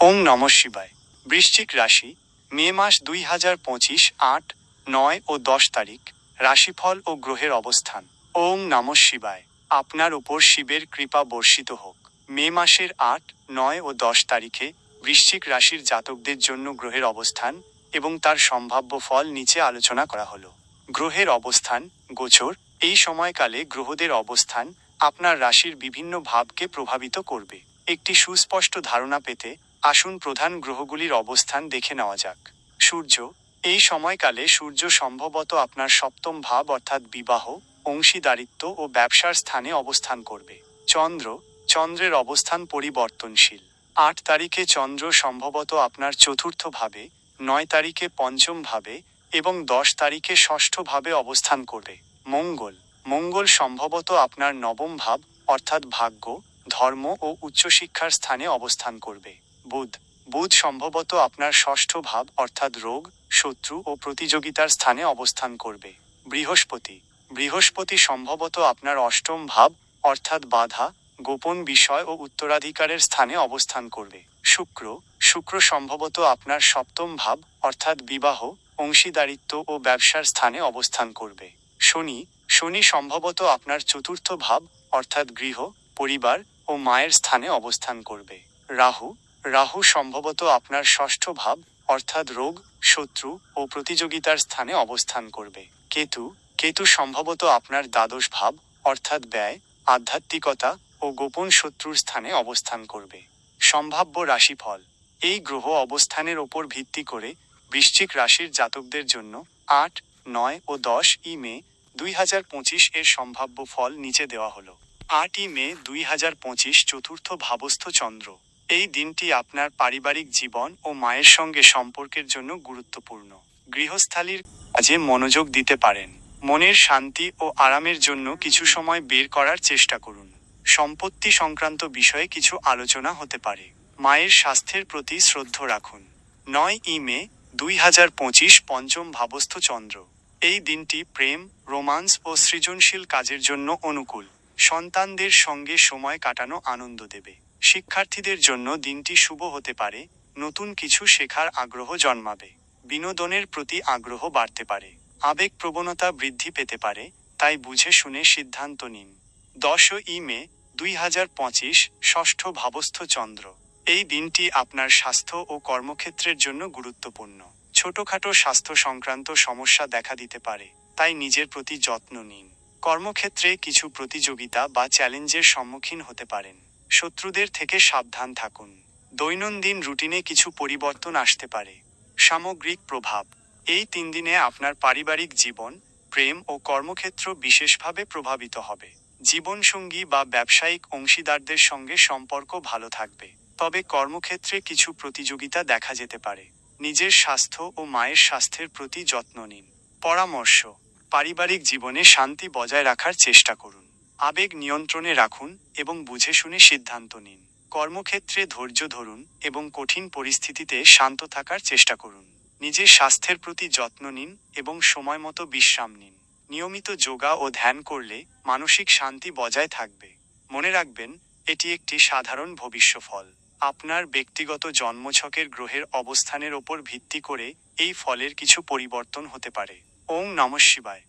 ওম নম শিবায়। বৃশ্চিক রাশি, মে মাস দুই হাজার পঁচিশ, আট, নয় ও দশ তারিখ, রাশিফল ও গ্রহের অবস্থান। ওম নম শিবায়। আপনার উপর শিবের কৃপা বর্ষিত হোক। মে মাসের আট, নয় ও দশ তারিখে বৃশ্চিক রাশির জাতকদের জন্য গ্রহের অবস্থান এবং তার সম্ভাব্য ফল নিচে আলোচনা করা হলো। গ্রহের অবস্থান, গোচর, এই সময়কালে গ্রহদের অবস্থান আপনার রাশির বিভিন্ন ভাবকে প্রভাবিত করবে। একটি সুস্পষ্ট ধারণা পেতে আসুন প্রধান গ্রহগুলির অবস্থান দেখে নেওয়া যাক। সূর্য, এই সময়কালে সূর্য সম্ভবত আপনার সপ্তম ভাব অর্থাৎ বিবাহ, অংশীদারিত্ব ও ব্যবসার স্থানে অবস্থান করবে। চন্দ্র, চন্দ্রের অবস্থান পরিবর্তনশীল। আট তারিখে চন্দ্র সম্ভবত আপনার চতুর্থ ভাবে, নয় তারিখে পঞ্চম ভাবে এবং দশ তারিখে ষষ্ঠ ভাবে অবস্থান করবে। মঙ্গল মঙ্গল সম্ভবত আপনার নবম ভাব অর্থাৎ ভাগ্য, ধর্ম ও উচ্চশিক্ষার স্থানে অবস্থান করবে। বুধ। বুধ সম্ভবত আপনার ষষ্ঠ ভাব, অর্থাৎ রোগ, শত্রু ও প্রতিযোগিতার স্থানে অবস্থান করবে। বৃহস্পতি। বৃহস্পতি সম্ভবত আপনার অষ্টম ভাব, অর্থাৎ বাধা, গোপন বিষয় ও উত্তরাধিকারের স্থানে অবস্থান করবে। শুক্র। শুক্র সম্ভবত আপনার সপ্তম ভাব, অর্থাৎ বিবাহ, অংশীদারিত্ব ও ব্যবসার স্থানে অবস্থান করবে। শনি। শনি সম্ভবত আপনার চতুর্থ ভাব, অর্থাৎ গৃহ, পরিবার ও মায়ের স্থানে অবস্থান করবে। রাহু। রাহু সম্ভবত আপনার ষষ্ঠ ভাব, অর্থাৎ রোগ, শত্রু ও প্রতিযোগিতার স্থানে অবস্থান করবে। কেতু কেতু সম্ভবত আপনার দ্বাদশ ভাব, অর্থাৎ ব্যয়, আধ্যাত্মিকতা ও গোপন শত্রুর স্থানে অবস্থান করবে। সম্ভাব্য রাশিফল, এই গ্রহ অবস্থানের ওপর ভিত্তি করে বৃশ্চিক রাশির জাতকদের জন্য আট, নয় ও দশ ই মে দুই হাজার পঁচিশ এর সম্ভাব্য ফল নিচে দেওয়া হলো। আটই মে দুই হাজার পঁচিশ চতুর্থ ভাবস্থ চন্দ্র। এই দিনটি আপনার পারিবারিক জীবন ও মায়ের সঙ্গে সম্পর্কের জন্য গুরুত্বপূর্ণ। গৃহস্থালির কাজে মনোযোগ দিতে পারেন। মনের শান্তি ও আরামের জন্য কিছু সময় বের করার চেষ্টা করুন। সম্পত্তি সংক্রান্ত বিষয়ে কিছু আলোচনা হতে পারে। মায়ের স্বাস্থ্যের প্রতি শ্রদ্ধ রাখুন। নয় ই মে, দুই হাজার পঁচিশ, পঞ্চম ভাবস্থ চন্দ্র। এই দিনটি প্রেম, রোমান্স ও সৃজনশীল কাজের জন্য অনুকূল। সন্তানদের সঙ্গে সময় কাটানো আনন্দ দেবে। শিক্ষার্থীদের জন্য দিনটি শুভ হতে পারে, নতুন কিছু শেখার আগ্রহ জন্মাবে, বিনোদনের প্রতি আগ্রহ বাড়তে পারে, আবেগ প্রবণতা বৃদ্ধি পেতে পারে, তাই বুঝে শুনে সিদ্ধান্ত নিন। দশ ই মে, দুই হাজার পঁচিশ, ষষ্ঠ ভাবস্থ চন্দ্র। এই দিনটি আপনার স্বাস্থ্য ও কর্মক্ষেত্রের জন্য গুরুত্বপূর্ণ। ছোটখাটো স্বাস্থ্য সংক্রান্ত সমস্যা দেখা দিতে পারে, তাই নিজের প্রতি যত্ন নিন। কর্মক্ষেত্রে কিছু প্রতিযোগিতা বা চ্যালেঞ্জের সম্মুখীন হতে পারেন। শত্রুদের থেকে সাবধান থাকুন। দৈনন্দিন রুটিনে কিছু পরিবর্তন আসতে পারে। সামগ্রিক প্রভাব। এই তিন দিনে আপনার পারিবারিক জীবন, প্রেম ও কর্মক্ষেত্র বিশেষভাবে প্রভাবিত হবে। জীবনসঙ্গী বা ব্যবসায়িক অংশীদারদের সঙ্গে সম্পর্ক ভালো থাকবে। তবে কর্মক্ষেত্রে কিছু প্রতিযোগিতা দেখা যেতে পারে। নিজের স্বাস্থ্য ও মায়ের স্বাস্থ্যের প্রতি যত্ন নিন। পরামর্শ। পারিবারিক জীবনে শান্তি বজায় রাখার চেষ্টা করুন। আবেগ নিয়ন্ত্রণে রাখুন এবং বুঝে শুনে সিদ্ধান্ত নিন। কর্মক্ষেত্রে ধৈর্য ধরুন এবং কঠিন পরিস্থিতিতে শান্ত থাকার চেষ্টা করুন। নিজের স্বাস্থ্যের প্রতি যত্ন নিন এবং সময় মতো বিশ্রাম নিন। নিয়মিত যোগা ও ধ্যান করলে মানসিক শান্তি বজায় থাকবে। মনে রাখবেন, এটি একটি সাধারণ ভবিষ্যফল। আপনার ব্যক্তিগত জন্মছকের গ্রহের অবস্থানের ওপর ভিত্তি করে এই ফলের কিছু পরিবর্তন হতে পারে। ওং নমঃ শিবায়।